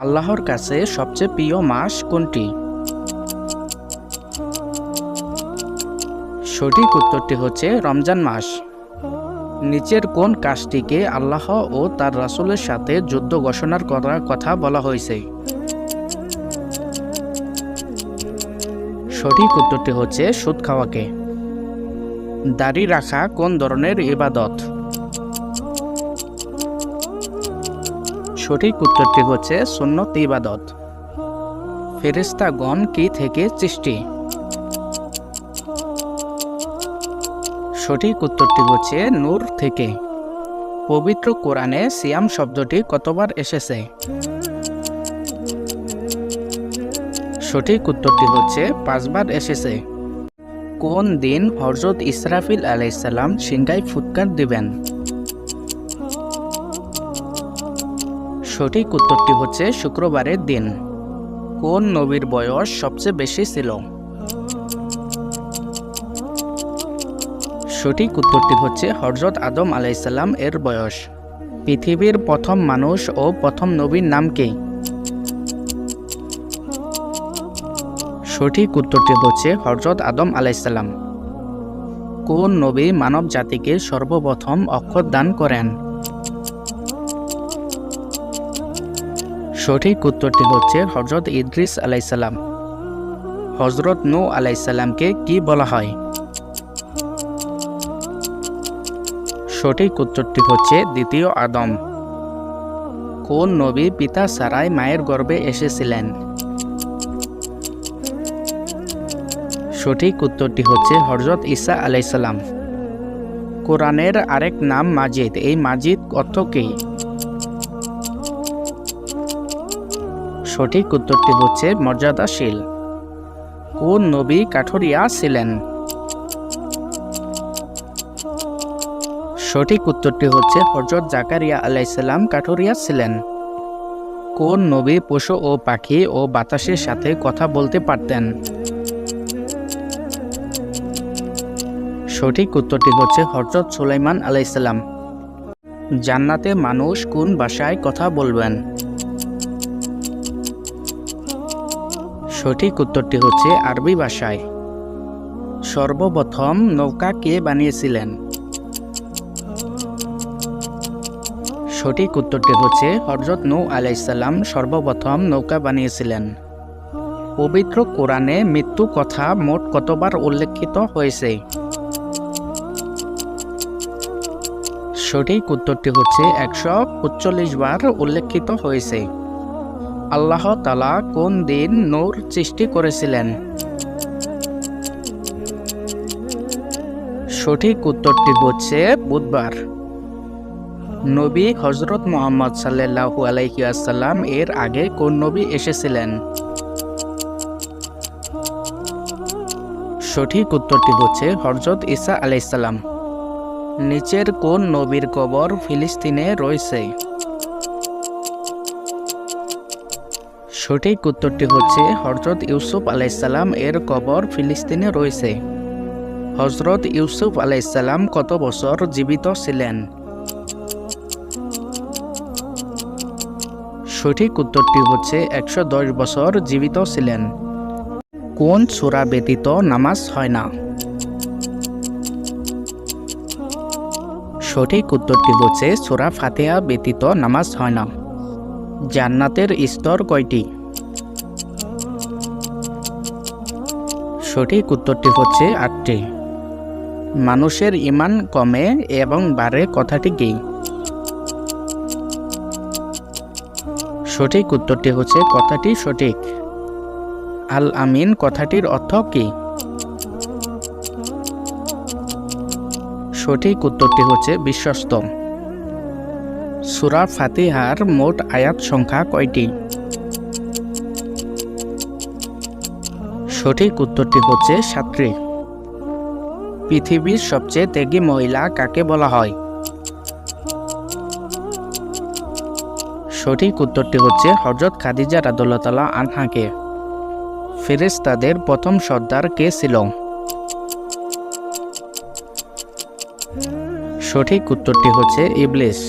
আল্লাহর কাছে সবচেয়ে প্রিয় মাস কোনটি? সঠিক উত্তরটি হচ্ছে রমজান মাস। নিচের কোন কাজটিকে আল্লাহ ও তার রাসুলের সাথে যুদ্ধ ঘোষণার করার কথা বলা হয়েছে? সঠিক উত্তরটি হচ্ছে সুদ খাওয়াকে। দাড়ি রাখা কোন ধরনের ইবাদত? সঠিক উত্তরটি হচ্ছে সুন্নত ইবাদত। ফেরেস্তাগণ কি থেকে সৃষ্টি? সঠিক উত্তরটি হচ্ছে নূর থেকে। পবিত্র কোরআনে সিয়াম শব্দটি কতবার এসেছে? সঠিক উত্তরটি হচ্ছে পাঁচবার এসেছে। কোন দিন হজরত ইসরাফিল আলাইসাল্লাম সিংগাই ফুৎকার দিবেন? সঠিক উত্তরটি হচ্ছে শুক্রবারের দিন। কোন নবীর বয়স সবচেয়ে বেশি ছিল? সঠিক উত্তরটি হচ্ছে হজরত আদম আলাইসাল্লাম এর বয়স। পৃথিবীর প্রথম মানুষ ও প্রথম নবীর নাম কি? সঠিক উত্তরটি হচ্ছে হজরত আদম আলাইসাল্লাম কোন নবী মানব জাতিকে সর্বপ্রথম অক্ষর দান করেন? সঠিক উত্তরটি হচ্ছে হজরত ইদ্রিস আলাইসাল্লাম হজরত নু আলাইসাল্লামকে কি বলা হয়? সঠিক উত্তরটি হচ্ছে দ্বিতীয় আদম। কোন নবী পিতা সারাই মায়ের গর্ভে এসেছিলেন? সঠিক উত্তরটি হচ্ছে হজরত ঈসা আলাইসাল্লাম কোরআনের আরেক নাম মাজিদ। এই মাজিদ অর্থ কী? সঠিক উত্তরটি হচ্ছে মর্যাদাশীল। কোন নবী কাঠরিয়া ছিলেন? সঠিক উত্তরটি হচ্ছে হজরত জাকারিয়া আলাইসাল্লাম কাঠরিয়া ছিলেন। কোন নবী পশু ও পাখি ও বাতাসের সাথে কথা বলতে পারতেন? সঠিক উত্তরটি হচ্ছে হজরত সুলাইমান আলাইসাল্লাম জান্নাতে মানুষ কোন ভাষায় কথা বলবেন? সঠিক উত্তরটি হচ্ছে আরবি ভাষায়। সর্বপ্রথম নৌকা কে বানিয়েছিলেন? সঠিক উত্তরটি হচ্ছে হজরত নৌ আলাইসাল্লাম সর্বপ্রথম নৌকা বানিয়েছিলেন। পবিত্র কোরআনে মৃত্যু কথা মোট কতবার উল্লেখিত হয়েছে? সঠিক উত্তরটি হচ্ছে একশো উনচল্লিশ বার উল্লেখিত হয়েছে। আল্লাহ তালা কোন দিন নূর সৃষ্টি করেছিলেন? সঠিক উত্তরটি হচ্ছে বুধবার। নবী হজরত মোহাম্মদ সাল্লাহু আলাইসাল্লাম এর আগে কোন নবী এসেছিলেন? সঠিক উত্তরটি হচ্ছে হজরত ঈসা আলাইসাল্লাম নিচের কোন নবীর কবর ফিলিস্তিনে রয়েছে? সঠিক উত্তরটি হচ্ছে হজরত ইউসুফ আলাইসাল্লাম এর কবর ফিলিস্তিনে রয়েছে। হজরত ইউসুফ আলাইসাল্লাম কত বছর জীবিত ছিলেন? সঠিক উত্তরটি হচ্ছে একশো দশ বছর জীবিত ছিলেন। কোন সুরা ব্যতীত নামাজ হয় না? সঠিক উত্তরটি হচ্ছে সুরা ফাতেহা ব্যতীত নামাজ হয় না। জান্নাতের স্তর কয়টি? সঠিক উত্তরটি হচ্ছে আটটি। মানুষের ইমান কমে এবং বাড়ে কথাটি কি? সঠিক উত্তরটি হচ্ছে কথাটি সঠিক। আল আমিন কথাটির অর্থ কি? সঠিক উত্তরটি হচ্ছে বিশ্বস্ত। সুরা ফাতিহার মোট আয়াত সংখ্যা কয়টি? সঠিক উত্তরটি হচ্ছে সাতটি পৃথিবীর সবচেয়ে ত্যাগী মহিলা কাকে বলা হয়? সঠিক উত্তরটি হচ্ছে হজরত খাদিজা রাদুল্লাহ আনহাকে ফেরেস্তাদের প্রথম সর্দার কে ছিল? সঠিক উত্তরটি হচ্ছে ইবলিস।